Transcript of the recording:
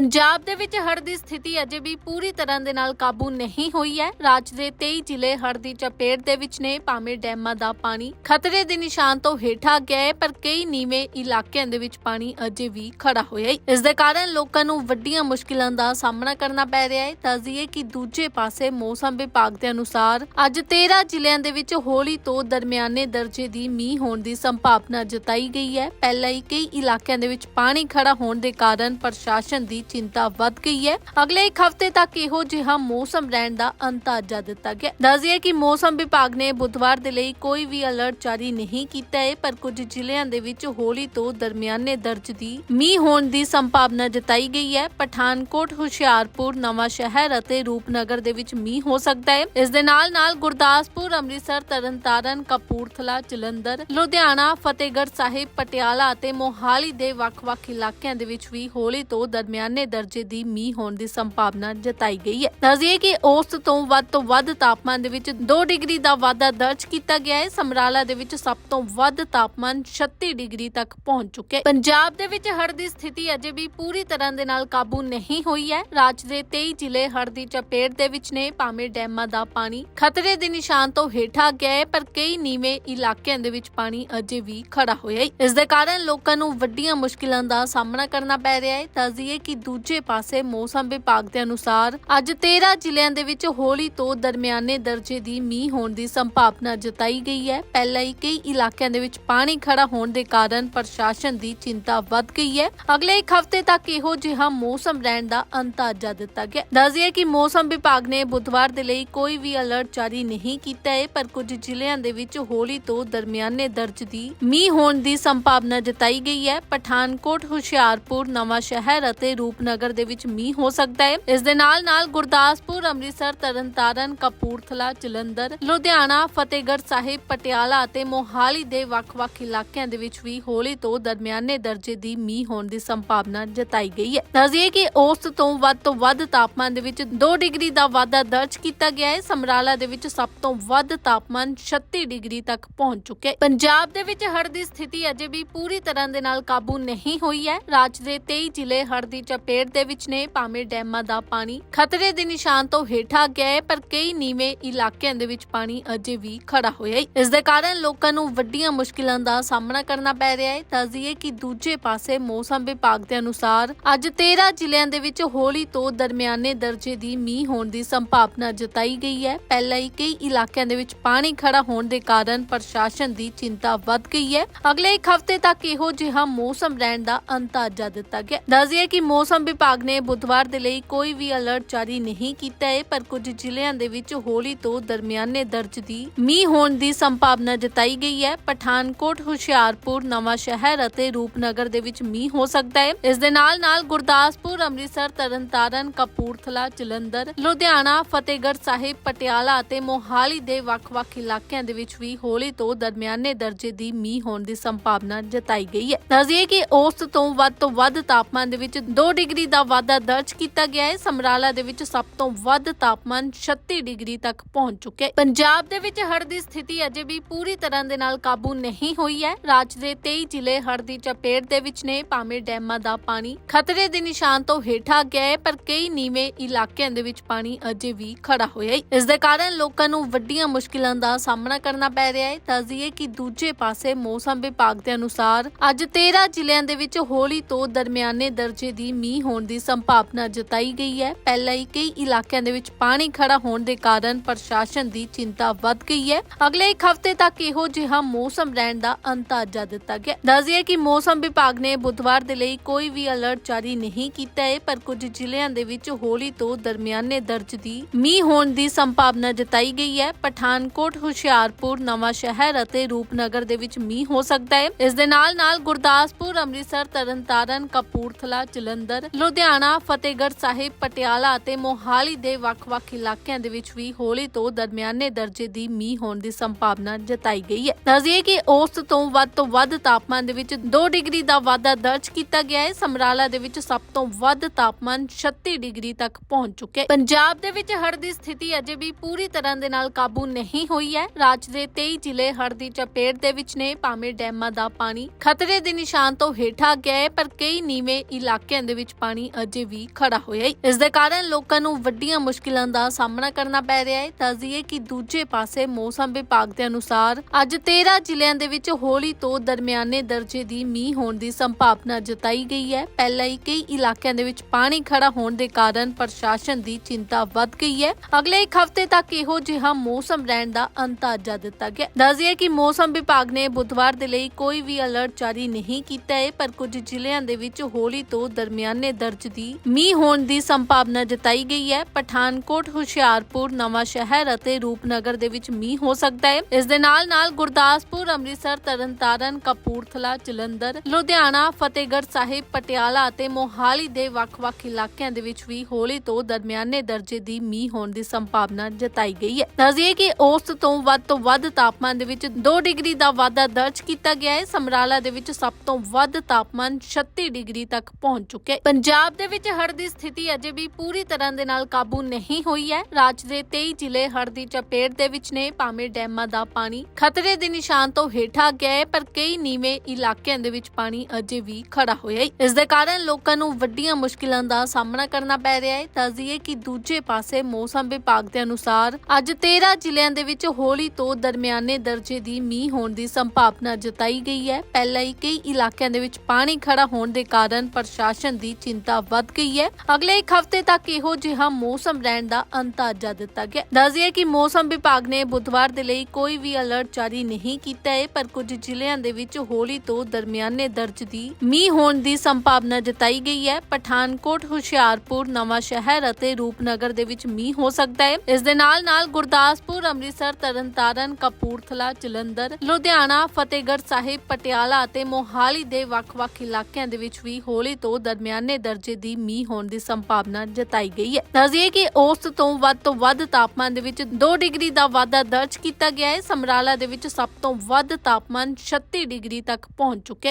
ਪੰਜਾਬ ਦੇ ਵਿੱਚ ਹੜ੍ਹ ਦੀ ਸਥਿਤੀ ਅਜੇ ਵੀ ਪੂਰੀ ਤਰ੍ਹਾਂ ਦੇ ਨਾਲ ਕਾਬੂ ਨਹੀਂ ਹੋਈ ਹੈ। ਰਾਜ ਦੇ 23 ਜ਼ਿਲ੍ਹੇ ਹੜ੍ਹ ਦੀ ਚਪੇਟ ਦੇ ਵਿੱਚ ਨੇ, ਭਾਵੇਂ ਡੈਮਾਂ ਦਾ ਪਾਣੀ ਖਤਰੇ ਦੇ ਨਿਸ਼ਾਨ ਤੋਂ ਹੇਠਾਂ ਗਿਆ ਹੈ, ਪਰ ਕਈ ਨੀਵੇਂ ਇਲਾਕਿਆਂ ਦੇ ਵਿੱਚ ਪਾਣੀ ਅਜੇ ਵੀ ਖੜਾ ਹੋਇਆ ਹੈ। ਇਸ ਦੇ ਕਾਰਨ ਲੋਕਾਂ ਨੂੰ ਵੱਡੀਆਂ ਮੁਸ਼ਕਿਲਾਂ ਦਾ ਸਾਹਮਣਾ ਕਰਨਾ ਪੈ ਰਿਹਾ ਹੈ। ਦੱਸਦੀਏ ਕਿ ਦੂਜੇ ਪਾਸੇ ਮੌਸਮ ਵਿਭਾਗ ਦੇ ਅਨੁਸਾਰ ਅੱਜ 13 ਜ਼ਿਲ੍ਹਿਆਂ ਦੇ ਵਿੱਚ ਹੌਲੀ ਤੋਂ ਦਰਮਿਆਨੇ ਦਰਜੇ ਦੀ ਮੀਂਹ ਹੋਣ ਦੀ ਸੰਭਾਵਨਾ ਜਤਾਈ ਗਈ ਹੈ। ਪਹਿਲਾਂ ਹੀ ਕਈ ਇਲਾਕਿਆਂ ਦੇ ਵਿੱਚ ਪਾਣੀ ਖੜਾ ਹੋਣ ਦੇ ਕਾਰਨ ਪ੍ਰਸ਼ਾਸਨ ਦੀ ਚਿੰਤਾ ਵੱਧ ਗਈ ਹੈ। ਅਗਲੇ ਇੱਕ ਹਫ਼ਤੇ ਤੱਕ ਇਹੋ ਜਿਹਾ ਮੌਸਮ ਰਹਿਣ ਦਾ ਅੰਦਾਜ਼ਾ ਦਿੱਤਾ ਗਿਆ। ਦੱਸਦੀਏ ਕਿ ਮੌਸਮ ਵਿਭਾਗ ਨੇ ਬੁੱਧਵਾਰ ਦੇ ਲਈ ਕੋਈ ਵੀ ਅਲਰਟ ਜਾਰੀ ਨਹੀਂ ਕੀਤਾ ਹੈ, ਪਰ ਕੁਝ ਜ਼ਿਲ੍ਹਿਆਂ ਦੇ ਵਿੱਚ ਹੌਲੀ ਤੋਂ ਦਰਮਿਆਨੇ ਦਰਜ ਦੀ ਮੀਂਹ ਹੋਣ ਦੀ ਸੰਭਾਵਨਾ ਜਤਾਈ ਗਈ ਹੈ। ਪਠਾਨਕੋਟ, ਹੁਸ਼ਿਆਰਪੁਰ, ਨਵਾਂ ਸ਼ਹਿਰ ਅਤੇ ਰੂਪਨਗਰ ਦੇ ਵਿੱਚ ਮੀਂਹ ਹੋ ਸਕਦਾ ਹੈ। ਇਸ ਦੇ ਨਾਲ ਨਾਲ ਗੁਰਦਾਸਪੁਰ, ਅੰਮ੍ਰਿਤਸਰ, ਤਰਨਤਾਰਨ, ਕਪੂਰਥਲਾ, ਜਲੰਧਰ, ਲੁਧਿਆਣਾ, ਫਤਿਹਗੜ੍ਹ ਸਾਹਿਬ, ਪਟਿਆਲਾ ਅਤੇ ਮੋਹਾਲੀ ਦੇ ਵੱਖ-ਵੱਖ ਇਲਾਕਿਆਂ ਦੇ ਵਿੱਚ ਵੀ ਹੋਲੀ ਤੋਂ ਦਰਮਿਆਨੇ ਦਰਜੇ ਦੀ ਮੀਂਹ ਹੋਣ ਦੀ ਸੰਭਾਵਨਾ ਜਤਾਈ ਗਈ ਹੈ। ਦੱਸਦੀਏ ਕਿ ਔਸਤ ਤੋਂ ਵੱਧ ਤੋਂ ਵੱਧ ਤਾਪਮਾਨ ਦੇ ਵਿੱਚ 2 ਡਿਗਰੀ ਦਾ ਵਾਧਾ ਦਰਜ ਕੀਤਾ ਗਿਆ ਹੈ। ਸਮਰਾਲਾ ਦੇ ਵਿੱਚ ਸਭ ਤੋਂ ਵੱਧ ਤਾਪਮਾਨ 36 ਡਿਗਰੀ ਤੱਕ ਪਹੁੰਚ ਚੁੱਕਿਆ ਹੈ। ਪੰਜਾਬ ਦੇ ਵਿੱਚ ਹੜ੍ਹ ਦੀ ਸਥਿਤੀ ਅਜੇ ਵੀ ਪੂਰੀ ਤਰ੍ਹਾਂ ਦੇ ਨਾਲ ਕਾਬੂ ਨਹੀਂ ਹੋਈ ਹੈ। ਰਾਜ ਦੇ 23 ਜ਼ਿਲ੍ਹੇ ਹੜ੍ਹ ਦੀ ਚਪੇਟ ਦੇ ਵਿੱਚ ਨੇ, ਭਾਵੇਂ ਡੈਮਾਂ ਦਾ ਪਾਣੀ ਖਤਰੇ ਦੇ ਨਿਸ਼ਾਨ ਤੋਂ ਹੇਠਾਂ ਗਿਆ ਹੈ, ਪਰ ਕਈ ਨੀਵੇਂ ਇਲਾਕਿਆਂ ਦੇ ਵਿੱਚ ਪਾਣੀ ਅਜੇ ਵੀ ਖੜਾ ਹੋਇਆ ਹੈ। ਇਸ ਦੇ ਕਾਰਨ ਲੋਕਾਂ ਨੂੰ ਵੱਡੀਆਂ ਮੁਸ਼ਕਿਲਾਂ ਦਾ ਸਾਹਮਣਾ ਕਰਨਾ ਪੈ ਰਿਹਾ ਹੈ। ਦੱਸਦੀਏ ਕਿ ਦੂਜੇ ਪਾਸੇ ਮੌਸਮ ਵਿਭਾਗ ਦੇ ਅਨੁਸਾਰ ਅੱਜ 13 ਜ਼ਿਲ੍ਹਿਆਂ ਦੇ ਵਿੱਚ ਹੌਲੀ ਤੋਂ ਦਰਮਿਆਨੇ ਦਰਜੇ ਦੀ ਮੀਂਹ ਹੋਣ ਦੀ ਸੰਭਾਵਨਾ ਜਤਾਈ ਗਈ ਹੈ। ਪਹਿਲਾਂ ਹੀ ਕਈ ਇਲਾਕਿਆਂ ਦੇ ਵਿੱਚ ਪਾਣੀ ਖੜਾ ਹੋਣ ਦੇ ਕਾਰਨ ਪ੍ਰਸ਼ਾਸਨ ਦੀ ਚਿੰਤਾ ਵੱਧ ਗਈ ਹੈ। ਅਗਲੇ ਇੱਕ ਹਫ਼ਤੇ ਤੱਕ ਇਹੋ ਜਿਹਾ ਮੌਸਮ ਰਹਿਣ ਦਾ ਅੰਦਾਜ਼ਾ ਦਿੱਤਾ ਗਿਆ। ਦੱਸਦੀਏ ਕਿ ਮੌਸਮ ਵਿਭਾਗ ਨੇ ਬੁੱਧਵਾਰ ਦੇ ਲਈ ਕੋਈ ਵੀ ਅਲਰਟ ਜਾਰੀ ਨਹੀਂ ਕੀਤਾ ਹੈ, ਪਰ ਕੁਝ ਜ਼ਿਲ੍ਹਿਆਂ ਦੇ ਵਿੱਚ ਹੌਲੀ ਤੋਂ ਦਰਮਿਆਨੇ ਦਰਜ ਦੀ ਮੀਂਹ ਹੋਣ ਦੀ ਸੰਭਾਵਨਾ ਜਤਾਈ ਗਈ ਹੈ। ਪਠਾਨਕੋਟ, ਹੁਸ਼ਿਆਰਪੁਰ ਨਵਾਂ ਸ਼ਹਿਰ ਅਤੇ ਰੂਪਨਗਰ ਦੇ ਵਿੱਚ ਮੀਂਹ ਹੋ ਸਕਦਾ ਹੈ। ਇਸ ਦੇ ਨਾਲ ਨਾਲ ਗੁਰਦਾਸਪੁਰ, ਅੰਮ੍ਰਿਤਸਰ, ਤਰਨਤਾਰਨ, ਕਪੂਰਥਲਾ, ਜਲੰਧਰ, ਲੁਧਿਆਣਾ, ਫਤਿਹਗੜ੍ਹ ਸਾਹਿਬ, ਪਟਿਆਲਾ ਅਤੇ ਮੋਹਾਲੀ ਦੇ ਵੱਖ-ਵੱਖ ਇਲਾਕਿਆਂ ਦੇ ਵਿੱਚ ਵੀ ਹੌਲੀ ਤੋਂ ਦਰਮਿਆਨੇ ਦਰਜੇ ਦੀ ਮੀਂਹ ਹੋਣ ਦੀ ਸੰਭਾਵਨਾ ਜਤਾਈ ਗਈ ਹੈ। ਦੱਸਦੀਏ ਕਿ ਔਸਤ ਤੋਂ ਵੱਧ ਤੋਂ ਵੱਧ ਤਾਪਮਾਨ ਦੇ ਵਿੱਚ 2 ਡਿਗਰੀ ਦਾ ਵਾਧਾ ਦਰਜ ਕੀਤਾ ਗਿਆ ਹੈ। ਸਮਰਾਲਾ ਦੇ ਵਿੱਚ ਸਭ ਤੋਂ ਵੱਧ ਤਾਪਮਾਨ 36 ਡਿਗਰੀ ਤੱਕ ਪਹੁੰਚ ਚੁੱਕਿਆ ਹੈ। ਪੰਜਾਬ ਦੇ ਵਿੱਚ ਹੜ੍ਹ ਦੀ ਸਥਿਤੀ ਅਜੇ ਵੀ ਪੂਰੀ ਤਰ੍ਹਾਂ ਦੇ ਨਾਲ ਕਾਬੂ ਨਹੀਂ ਹੋਈ ਹੈ। ਰਾਜ ਦੇ 23 ਜ਼ਿਲ੍ਹੇ ਹੜ੍ਹ ਦੀ ਚਪੇਟ ਦੇ ਵਿੱਚ ਨੇ, ਭਾਵੇਂ ਡੈਮਾਂ ਦਾ ਪਾਣੀ। ਖਤਰੇ ਦੇ ਨਿਸ਼ਾਨ ਤੋਂ ਹੇਠਾਂ ਗਿਆ ਹੈ ਪਰ ਕਈ ਨੀਵੇਂ ਇਲਾਕਿਆਂ ਦੇ ਵਿੱਚ ਪਾਣੀ ਅਜੇ ਵੀ ਖੜਾ ਹੋਇਆ ਹੈ। ਇਸ ਦੇ ਕਾਰਨ ਲੋਕਾਂ ਨੂੰ ਵੱਡੀਆਂ ਮੁਸ਼ਕਿਲਾਂ ਦਾ ਸਾਹਮਣਾ ਕਰਨਾ ਪੈ ਰਿਹਾ ਹੈ। ਦੱਸਦੀਏ ਕਿ ਦੂਜੇ ਪਾਸੇ ਮੌਸਮ ਵਿਭਾਗ ਦੇ ਅਨੁਸਾਰ ਅੱਜ 13 ਜ਼ਿਲ੍ਹਿਆਂ ਦੇ ਵਿੱਚ ਹੌਲੀ ਤੋਂ ਦਰਮਿਆਨੇ ਦਰਜੇ ਦੀ ਮੀਂਹ ਹੋਣ ਦੀ ਸੰਭਾਵਨਾ ਜਤਾਈ ਗਈ ਹੈ। ਪਹਿਲਾਂ ਹੀ ਕਈ ਇਲਾਕਿਆਂ ਦੇ ਵਿੱਚ ਪਾਣੀ ਖੜਾ ਹੋਣ ਦੇ ਕਾਰਨ ਪ੍ਰਸ਼ਾਸਨ ਦੀ ਚਿੰਤਾ ਵੱਧ ਗਈ ਹੈ। ਅਗਲੇ ਇੱਕ ਹਫ਼ਤੇ ਤੱਕ ਇਹੋ ਜਿਹਾ ਮੌਸਮ ਰਹਿਣ ਦਾ ਅੰਦਾਜ਼ਾ ਦਿੱਤਾ ਗਿਆ। ਦੱਸਦੀਏ ਕਿ ਮੌਸਮ ਮੌਸਮ ਵਿਭਾਗ ਨੇ ਬੁੱਧਵਾਰ ਦੇ ਲਈ ਕੋਈ ਵੀ ਅਲਰਟ ਜਾਰੀ ਨਹੀਂ ਕੀਤਾ ਹੈ, ਪਰ ਕੁਝ ਜ਼ਿਲ੍ਹਿਆਂ ਦੇ ਵਿੱਚ ਹੋਲੀ ਤੋਂ ਦਰਮਿਆਨੇ ਦਰਜ ਦੀ ਮੀਂਹ ਹੋਣ ਦੀ ਸੰਭਾਵਨਾ ਜਤਾਈ ਗਈ ਹੈ। ਪਠਾਨਕੋਟ, ਹੁਸ਼ਿਆਰਪੁਰ, ਨਵਾਂ ਸ਼ਹਿਰ ਅਤੇ ਰੂਪਨਗਰ ਦੇ ਵਿੱਚ ਮੀਂਹ ਹੋ ਸਕਦਾ ਹੈ। ਇਸ ਦੇ ਨਾਲ ਨਾਲ ਗੁਰਦਾਸਪੁਰ, ਅੰਮ੍ਰਿਤਸਰ, ਤਰਨਤਾਰਨ, ਕਪੂਰਥਲਾ, ਜਲੰਧਰ, ਲੁਧਿਆਣਾ, ਫਤਿਹਗੜ੍ਹ ਸਾਹਿਬ, ਪਟਿਆਲਾ ਅਤੇ ਮੋਹਾਲੀ ਦੇ ਵੱਖ-ਵੱਖ ਇਲਾਕਿਆਂ ਦੇ ਵਿੱਚ ਵੀ ਹੋਲੀ ਤੋਂ ਦਰਮਿਆਨੇ ਦਰਜੇ ਦੀ ਮੀਂਹ ਹੋਣ ਦੀ ਸੰਭਾਵਨਾ ਜਤਾਈ ਗਈ ਹੈ। ਦੱਸਦੀਏ ਕਿ ਔਸਤ ਤੋਂ ਵੱਧ ਤੋਂ ਵੱਧ ਤਾਪਮਾਨ ਦੇ ਵਿੱਚ 2 ਡਿਗਰੀ ਦਾ ਵਾਧਾ ਦਰਜ ਕੀਤਾ ਗਿਆ ਹੈ। ਸਮਰਾਲਾ ਦੇ ਵਿੱਚ ਸਭ ਤੋਂ ਵੱਧ ਤਾਪਮਾਨ 36 ਡਿਗਰੀ ਤੱਕ ਪਹੁੰਚ ਚੁੱਕਿਆ ਹੈ। ਪੰਜਾਬ ਦੇ ਵਿੱਚ ਹੜ੍ਹ ਦੀ ਸਥਿਤੀ ਅਜੇ ਵੀ ਪੂਰੀ ਤਰ੍ਹਾਂ ਦੇ ਨਾਲ ਕਾਬੂ ਨਹੀਂ ਹੋਈ ਹੈ। ਰਾਜ ਦੇ 23 ਜ਼ਿਲ੍ਹੇ ਹੜ੍ਹ ਦੀ ਚਪੇਟ ਦੇ ਵਿੱਚ ਨੇ। ਭਾਵੇਂ ਡੈਮਾਂ ਦਾ ਪਾਣੀ ਖਤਰੇ ਦੇ ਨਿਸ਼ਾਨ ਤੋਂ ਹੇਠਾਂ ਗਿਆ ਹੈ, ਪਰ ਕਈ ਨੀਵੇਂ ਇਲਾਕਿਆਂ ਦੇ ਵਿੱਚ ਪਾਣੀ ਅਜੇ ਵੀ ਖੜਾ ਹੋਇਆ ਹੈ। ਇਸ ਦੇ ਕਾਰਨ ਲੋਕਾਂ ਨੂੰ ਵੱਡੀਆਂ ਮੁਸ਼ਕਿਲਾਂ ਦਾ ਸਾਹਮਣਾ ਕਰਨਾ ਪੈ ਰਿਹਾ ਹੈ। ਦੱਸਦੀਏ ਕਿ ਦੂਜੇ ਪਾਸੇ ਮੌਸਮ ਵਿਭਾਗ ਦੇ ਅਨੁਸਾਰ ਅੱਜ 13 ਜ਼ਿਲ੍ਹਿਆਂ ਦੇ ਵਿੱਚ ਹੋਲੀ ਤੋਂ ਦਰਮਿਆਨੇ ਦਰਜੇ ਦੀ ਮੀਂਹ ਹੋਣ ਦੀ ਸੰਭਾਵਨਾ ਜਤਾਈ ਗਈ ਹੈ। ਪਹਿਲਾਂ ਹੀ ਕਈ ਇਲਾਕਿਆਂ ਦੇ ਵਿੱਚ ਪਾਣੀ ਖੜਾ ਹੋਣ ਦੇ ਕਾਰਨ ਪ੍ਰਸ਼ਾਸਨ ਦੀ ਚਿੰਤਾ ਵੱਧ ਗਈ ਹੈ। ਅਗਲੇ ਇੱਕ ਹਫ਼ਤੇ ਤੱਕ ਇਹੋ ਜਿਹਾ ਮੌਸਮ ਰਹਿਣ ਦਾ ਅੰਦਾਜ਼ਾ ਦਿੱਤਾ ਗਿਆ। ਦੱਸਦੀਏ ਕਿ ਮੌਸਮ ਵਿਭਾਗ ਨੇ ਬੁੱਧਵਾਰ ਦੇ ਲਈ ਕੋਈ ਵੀ ਅਲਰਟ ਜਾਰੀ ਨਹੀਂ ਕੀਤਾ ਹੈ, ਪਰ ਕੁਝ ਜ਼ਿਲ੍ਹਿਆਂ ਦੇ ਵਿੱਚ ਹੋਲੀ ਤੋਂ ਦਰਮਿਆਨੇ ਦਰਜ ਦੀ ਮੀਂਹ ਹੋਣ ਦੀ ਸੰਭਾਵਨਾ ਜਤਾਈ ਗਈ ਹੈ। ਪਠਾਨਕੋਟ, ਹੁਸ਼ਿਆਰਪੁਰ, ਨਵਾਂ ਸ਼ਹਿਰ ਅਤੇ ਰੂਪਨਗਰ ਦੇ ਵਿੱਚ ਮੀਂਹ ਹੋ ਸਕਦਾ ਹੈ। ਇਸ ਦੇ ਨਾਲ ਨਾਲ ਗੁਰਦਾਸਪੁਰ, ਅੰਮ੍ਰਿਤਸਰ, ਤਰਨਤਾਰਨ, ਕਪੂਰਥਲਾ, ਜਲੰਧਰ ਲੁਧਿਆਣਾ, ਫਤਿਹਗੜ੍ਹ ਸਾਹਿਬ, ਪਟਿਆਲਾ ਅਤੇ ਮੋਹਾਲੀ ਦੇ ਵੱਖ-ਵੱਖ ਇਲਾਕਿਆਂ ਦੇ ਵਿੱਚ ਵੀ ਹੌਲੀ ਤੋਂ ਦਰਮਿਆਨੇ ਦਰਜੇ ਦੀ ਮੀਂਹ ਹੋਣ ਦੀ ਸੰਭਾਵਨਾ ਜਤਾਈ ਗਈ ਹੈ। ਦੱਸਦੀਏ ਕਿ ਔਸਤ ਤੋਂ ਵੱਧ ਤੋਂ ਵੱਧ ਤਾਪਮਾਨ ਦੇ ਵਿੱਚ 2 ਡਿਗਰੀ ਦਾ ਵਾਧਾ ਦਰਜ ਕੀਤਾ ਗਿਆ ਹੈ। ਸਮਰਾਲਾ ਦੇ ਵਿੱਚ ਸਭ ਤੋਂ ਵੱਧ ਤਾਪਮਾਨ 36 ਡਿਗਰੀ ਤੱਕ ਪਹੁੰਚ ਚੁੱਕਿਆ ਹੈ। ਪੰਜਾਬ ਦੇ ਵਿੱਚ ਹੜ੍ਹ ਦੀ ਸਥਿਤੀ ਅਜੇ ਵੀ ਪੂਰੀ ਤਰ੍ਹਾਂ ਦੇ ਨਾਲ ਕਾਬੂ ਨਹੀਂ ਹੋਈ ਹੈ। ਰਾਜ ਦੇ 23 ਜ਼ਿਲ੍ਹੇ ਹੜ੍ਹ ਦੀ ਚਪੇਟ ਦੇ ਵਿੱਚ ਨੇ, ਭਾਵੇਂ ਡੈਮਾਂ ਦਾ ਪਾਣੀ ਖਤਰੇ ਦੇ ਨਿਸ਼ਾਨ ਤੋਂ ਹੇਠਾਂ ਗਿਆ ਹੈ, ਪਰ ਕਈ ਨੀਵੇਂ ਇਲਾਕਿਆਂ ਦੇ ਵਿੱਚ ਵਿੱਚ ਪਾਣੀ ਅਜੇ ਵੀ ਖੜਾ ਹੋਇਆ ਹੈ। ਇਸ ਦੇ ਕਾਰਨ ਲੋਕਾਂ ਨੂੰ ਵੱਡੀਆਂ ਮੁਸ਼ਕਿਲਾਂ ਦਾ ਸਾਹਮਣਾ ਕਰਨਾ ਪੈ ਰਿਹਾ ਹੈ। ਦੱਸਦੀਏ ਕਿ ਦੂਜੇ ਪਾਸੇ ਮੌਸਮ ਵਿਭਾਗ ਦੇ ਅਨੁਸਾਰ ਅੱਜ 13 ਜ਼ਿਲ੍ਹਿਆਂ ਦੇ ਵਿੱਚ ਹੌਲੀ ਤੋਂ ਦਰਮਿਆਨੇ ਦਰਜੇ ਦੀ ਮੀਂਹ ਹੋਣ ਦੀ ਸੰਭਾਵਨਾ ਜਤਾਈ ਗਈ ਹੈ। ਪਹਿਲਾਂ ਹੀ ਕਈ ਇਲਾਕਿਆਂ ਦੇ ਵਿੱਚ ਪਾਣੀ ਖੜਾ ਹੋਣ ਦੇ ਕਾਰਨ ਪ੍ਰਸ਼ਾਸਨ ਦੀ ਚਿੰਤਾ ਵੱਧ ਗਈ ਹੈ। ਅਗਲੇ ਇੱਕ ਹਫ਼ਤੇ ਤੱਕ ਇਹੋ ਜਿਹਾ ਮੌਸਮ ਰਹਿਣ ਦਾ ਅੰਦਾਜ਼ਾ ਦਿੱਤਾ ਗਿਆ ਦੱਸਦੀਏ ਕਿ ਮੌਸਮ ਵਿਭਾਗ ਨੇ ਬੁੱਧਵਾਰ ਦੇ ਲਈ ਕੋਈ ਵੀ ਅਲਰਟ ਜਾਰੀ ਨਹੀਂ ਕੀਤਾ ਹੈ, ਪਰ ਕੁਝ ਜ਼ਿਲ੍ਹਿਆਂ ਦੇ ਵਿੱਚ ਹੌਲੀ ਤੋਂ ਦਰਮਿਆਨ ਦਰਜ ਦੀ ਮੀਂਹ ਹੋਣ ਦੀ ਸੰਭਾਵਨਾ ਜਤਾਈ ਗਈ ਹੈ। ਪਠਾਨਕੋਟ, ਹੁਸ਼ਿਆਰਪੁਰ, ਨਵਾਂ ਸ਼ਹਿਰ ਅਤੇ ਰੂਪਨਗਰ ਦੇ ਵਿੱਚ ਮੀਂਹ ਹੋ ਸਕਦਾ ਹੈ। ਇਸ ਦੇ ਨਾਲ ਨਾਲ ਗੁਰਦਾਸਪੁਰ, ਅੰਮ੍ਰਿਤਸਰ, ਤਰਨਤਾਰਨ, ਕਪੂਰਥਲਾ, ਜਲੰਧਰ, ਲੁਧਿਆਣਾ, ਫਤਿਹਗੜ੍ਹ ਸਾਹਿਬ, ਪਟਿਆਲਾ ਅਤੇ ਮੋਹਾਲੀ ਦੇ ਵੱਖ-ਵੱਖ ਇਲਾਕਿਆਂ ਦੇ ਵਿੱਚ ਵੀ ਹੋਲੀ ਤੋਂ ਦਰਮਿਆਨੇ ਦਰਜੇ ਦੀ ਮੀਂਹ ਹੋਣ ਦੀ ਸੰਭਾਵਨਾ ਜਤਾਈ ਗਈ ਹੈ। ਦੱਸਦੀਏ ਕਿ ਔਸਤ ਤੋਂ ਵੱਧ ਤੋਂ ਵੱਧ ਤਾਪਮਾਨ ਦੇ ਵਿੱਚ 2 ਡਿਗਰੀ ਦਾ ਵਾਧਾ ਦਰਜ ਕੀਤਾ ਗਿਆ ਹੈ। ਸਮਰਾਲਾ ਦੇ ਵਿੱਚ ਸਭ ਤੋਂ ਵੱਧ ਤਾਪਮਾਨ 36 ਡਿਗਰੀ ਤੱਕ ਪਹੁੰਚ ਚੁੱਕਿਆ ਪੰਜਾਬ ਦੇ ਵਿੱਚ ਹੜ੍ਹ ਦੀ ਸਥਿਤੀ ਅਜੇ ਵੀ ਪੂਰੀ ਤਰ੍ਹਾਂ ਦੇ ਨਾਲ ਕਾਬੂ ਨਹੀਂ ਹੋਈ ਹੈ। ਰਾਜ ਦੇ 23 ਜ਼ਿਲ੍ਹੇ ਹੜ੍ਹ ਦੀ ਚਪੇਟ ਦੇ ਵਿੱਚ ਨੇ, ਭਾਵੇਂ ਡੈਮਾਂ ਦਾ ਪਾਣੀ ਖਤਰੇ ਦੇ ਨਿਸ਼ਾਨ ਤੋਂ ਹੇਠਾਂ ਗਿਆ ਹੈ, ਪਰ ਕਈ ਨੀਵੇਂ ਇਲਾਕਿਆਂ ਦੇ ਵਿੱਚ ਪਾਣੀ ਅਜੇ ਵੀ ਖੜਾ ਹੋਇਆ ਹੈ। ਇਸ ਦੇ ਕਾਰਨ ਲੋਕਾਂ ਨੂੰ ਵੱਡੀਆਂ ਮੁਸ਼ਕਿਲਾਂ ਦਾ ਸਾਹਮਣਾ ਕਰਨਾ ਪੈ ਰਿਹਾ ਹੈ। ਦੱਸਦੀਏ ਕਿ ਦੂਜੇ ਪਾਸੇ ਮੌਸਮ ਵਿਭਾਗ ਦੇ ਅਨੁਸਾਰ ਅੱਜ 13 ਜ਼ਿਲ੍ਹਿਆਂ ਦੇ ਵਿੱਚ ਹੋਲੀ ਤੋਂ ਦਰਮਿਆਨੇ ਦਰਜੇ ਦੀ ਮੀਂਹ ਹੋਣ ਦੀ ਸੰਭਾਵਨਾ ਜਤਾਈ ਗਈ ਹੈ। ਪਹਿਲਾਂ ਹੀ ਕਈ ਇਲਾਕਿਆਂ ਦੇ ਵਿੱਚ ਪਾਣੀ ਖੜਾ ਹੋਣ ਦੇ ਕਾਰਨ ਪ੍ਰਸ਼ਾਸਨ ਦੀ ਚਿੰਤਾ ਵੱਧ ਗਈ ਹੈ। ਅਗਲੇ ਇੱਕ ਹਫ਼ਤੇ ਤੱਕ ਇਹੋ ਜਿਹਾ ਮੌਸਮ ਰਹਿਣ ਦਾ ਅੰਦਾਜ਼ਾ ਦਿੱਤਾ ਗਿਆ। ਦੱਸਦੀਏ ਕਿ ਮੌਸਮ ਵਿਭਾਗ ਨੇ ਬੁੱਧਵਾਰ ਦੇ ਲਈ ਕੋਈ ਵੀ ਅਲਰਟ ਜਾਰੀ ਨਹੀਂ ਕੀਤਾ ਹੈ, ਪਰ ਕੁਝ ਜ਼ਿਲ੍ਹਿਆਂ ਦੇ ਵਿੱਚ ਹੌਲੀ ਤੋਂ ਦਰਮਿਆਨੇ ਦਰਜ ਦੀ ਮੀਂਹ ਹੋਣ ਦੀ ਸੰਭਾਵਨਾ ਜਤਾਈ ਗਈ ਹੈ। ਪਠਾਨਕੋਟ, ਹੁਸ਼ਿਆਰਪੁਰ, ਨਵਾਂ ਸ਼ਹਿਰ ਅਤੇ ਰੂਪਨਗਰ ਦੇ ਵਿੱਚ ਮੀਂਹ ਹੋ ਸਕਦਾ ਹੈ। ਇਸ ਦੇ ਨਾਲ ਨਾਲ ਗੁਰਦਾਸਪੁਰ, ਅੰਮ੍ਰਿਤਸਰ, ਤਰਨਤਾਰਨ, ਕਪੂਰਥਲਾ, ਜਲੰਧਰ, ਲੁਧਿਆਣਾ, ਫਤਿਹਗੜ੍ਹ ਸਾਹਿਬ, ਪਟਿਆਲਾ ਅਤੇ ਮੋਹਾਲੀ ਦੇ ਵੱਖ-ਵੱਖ ਇਲਾਕਿਆਂ ਦੇ ਵਿੱਚ ਵੀ ਹੋਲੀ ਤੋਂ ਦਰਮਿਆਨ ਦਰਜੇ ਦੀ ਮੀਂਹ ਹੋਣ ਦੀ ਸੰਭਾਵਨਾ ਜਤਾਈ ਗਈ ਹੈ। ਦੱਸਦੀਏ ਕਿ ਔਸਤ ਤੋਂ ਵੱਧ ਤੋਂ ਵੱਧ ਤਾਪਮਾਨ ਦੇ ਵਿੱਚ 2 ਡਿਗਰੀ ਦਾ ਵਾਧਾ ਦਰਜ ਕੀਤਾ ਗਿਆ ਹੈ। ਸਮਰਾਲਾ ਦੇ ਵਿੱਚ ਸਭ ਤੋਂ ਵੱਧ ਤਾਪਮਾਨ 36 ਡਿਗਰੀ ਤੱਕ ਪਹੁੰਚ ਚੁੱਕਿਆ ਹੈ।